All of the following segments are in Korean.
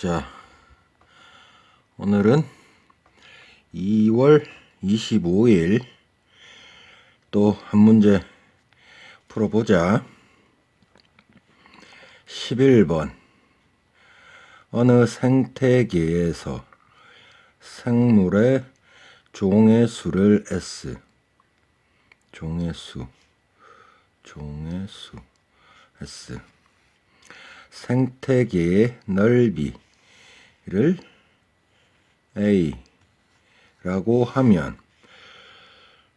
자, 오늘은 2월 25일 또 한 문제 풀어보자. 11번. 어느 생태계에서 생물의 종의 수를 S. 종의 수. 종의 수. S. 생태계의 넓이 를 A라고 하면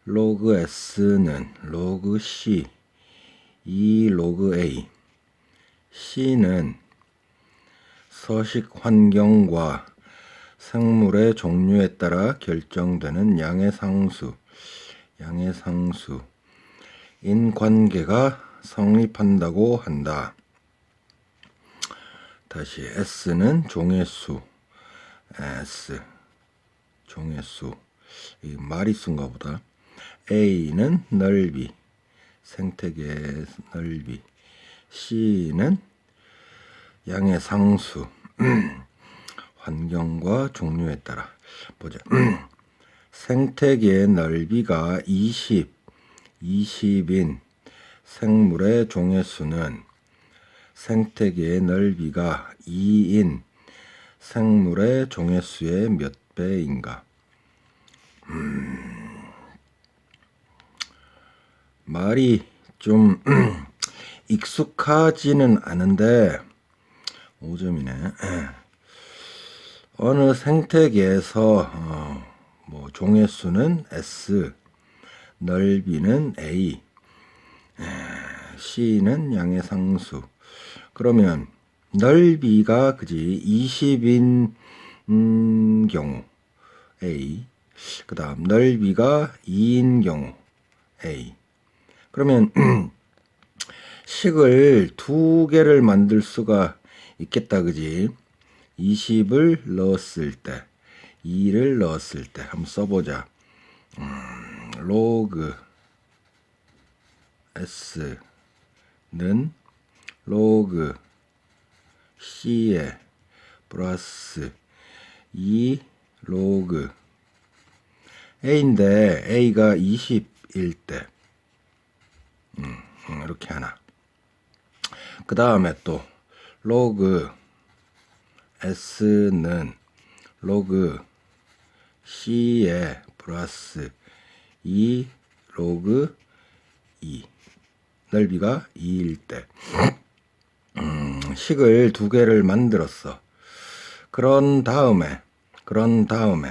로그 S는 로그 C 2 로그 A C는 서식 환경과 생물의 종류에 따라 결정되는 양의 상수 양의 상수 인 관계가 성립한다고 한다. 다시 S는 종의 수. S. 종의 수. 이 마리수인가 보다. A는 넓이. 생태계의 넓이. C는 양의 상수. 환경과 종류에 따라. 보자. 생태계의 넓이가 20 20인. 생물의 종의 수는 생태계의 넓이가 2인 생물의 종의수의 몇 배인가? 음, 말이 좀 익숙하지는 않은데 5점이네. 어느 생태계에서 어, 뭐 종의 수는 S, 넓이는 A, C는 양의 상수. 그러면 넓이가 그지 20인 음, 경우 A. 그 다음 넓이가 2인 경우 A. 그러면 식을 두 개를 만들 수가 있겠다 그지? 20을 넣었을 때 2를 넣었을 때 한번 써보자. 음, 로그 S는 로그 C에 플러스 2 로그. A인데 A가 20일 때 음, 이렇게 하나. 그 다음에 또 로그 S는 로그 C에 플러스 2 로그 2 넓이가 2일 때 음, 식을 두 개를 만들었어. 그런 다음에 그런 다음에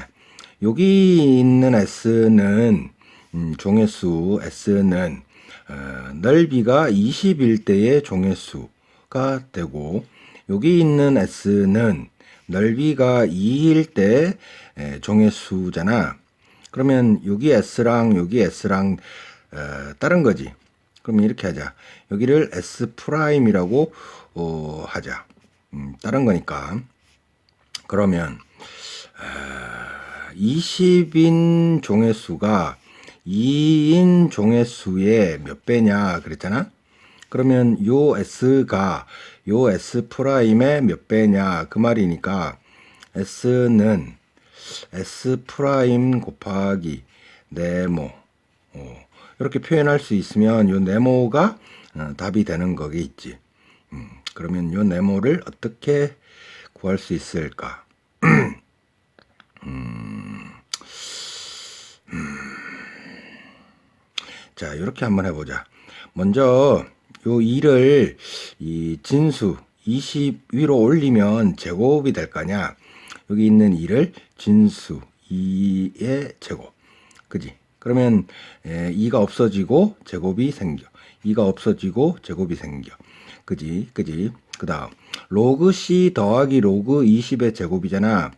여기 있는 S는 음, 종의수 S는 어, 넓이가 20일 때의 종의수가 되고 여기 있는 S는 넓이가 2일 때 에, 종의수잖아. 그러면 여기 S랑 여기 S랑 어, 다른 거지. 그러면 이렇게 하자. 여기를 S 프라임이라고 어, 하자. 음, 다른 거니까. 그러면 어, 20인 종의 수가 2인 종의 수의 몇 배냐 그랬잖아. 그러면 요 S가 요 S 프라임의 몇 배냐 그 말이니까 S는 S 프라임 곱하기 네모 어, 이렇게 표현할 수 있으면 요 네모가 어, 답이 되는 거겠지. 음, 그러면 요 네모를 어떻게 구할 수 있을까? 음, 음. 자, 이렇게 한번 해보자. 먼저 요 2를 이 진수 20 위로 올리면 제곱이 될 거냐? 여기 있는 2를 진수 2의 제곱. 그지? 그러면 2가 없어지고 제곱이 생겨. 2가 없어지고 제곱이 생겨. 그지? 그지? 그 다음 로그 C 더하기 로그 20의 제곱이잖아.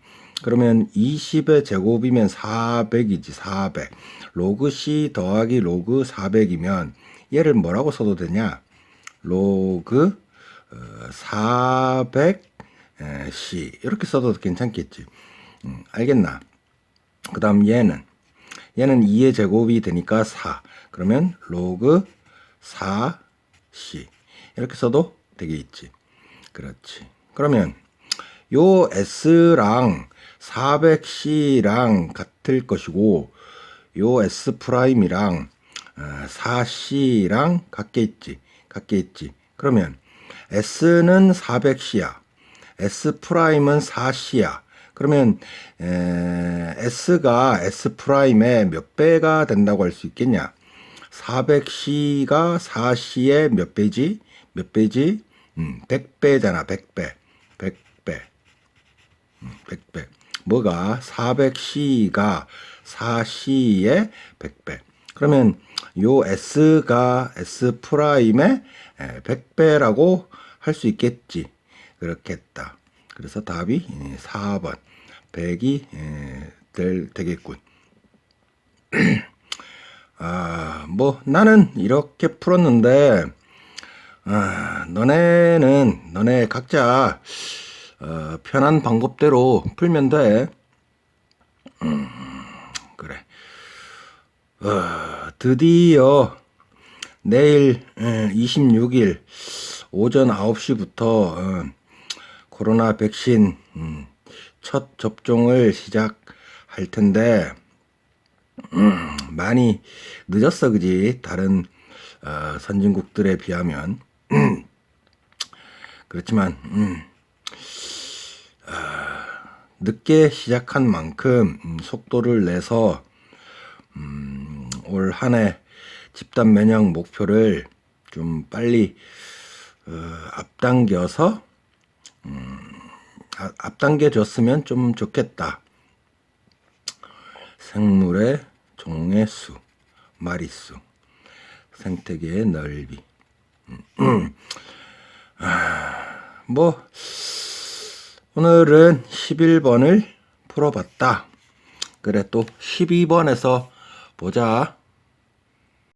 그러면 20의 제곱이면 400이지 400. 로그 C 더하기 로그 400이면 얘를 뭐라고 써도 되냐? 로그 400 C 이렇게 써도 괜찮겠지. 음, 알겠나? 그 다음 얘는 얘는 2의 제곱이 되니까 4. 그러면 로그 4C 이렇게 써도 되겠지. 그렇지. 그러면 요 S랑 400C랑 같을 것이고 요 S 프라임이랑 4C랑 같겠지. 같겠지. 그러면 S는 400C야. S 프라임은 4C야. 그러면 에, S가 S 프라임의 몇 배가 된다고 할 수 있겠냐? 400C가 4C의 몇 배지? 몇 배지? 음, 100배잖아. 100배. 100배. 100배. 뭐가 400C가 4C의 100배. 그러면 요 S가 S 프라임의 100배라고 할 수 있겠지. 그렇겠다. 그래서 답이 4번 100이 될, 되겠군. 아, 뭐 나는 이렇게 풀었는데 아, 너네는 너네 각자 어, 편한 방법대로 풀면 돼. 음, 그래. 어, 드디어 내일 26일 오전 9시부터 어, 코로나 백신 음, 첫 접종을 시작할 텐데 음, 많이 늦었어 그지? 다른 어, 선진국들에 비하면. 그렇지만 음, 늦게 시작한 만큼 음, 속도를 내서 음, 올 한 해 집단 면역 목표를 좀 빨리 어, 앞당겨서 음, 아- 앞당겨 줬으면 좀 좋겠다. 생물의 종의 수, 마리수, 생태계의 넓이. 음, 아, 뭐 오늘은 11번을 풀어봤다. 그래 또 12번에서 보자.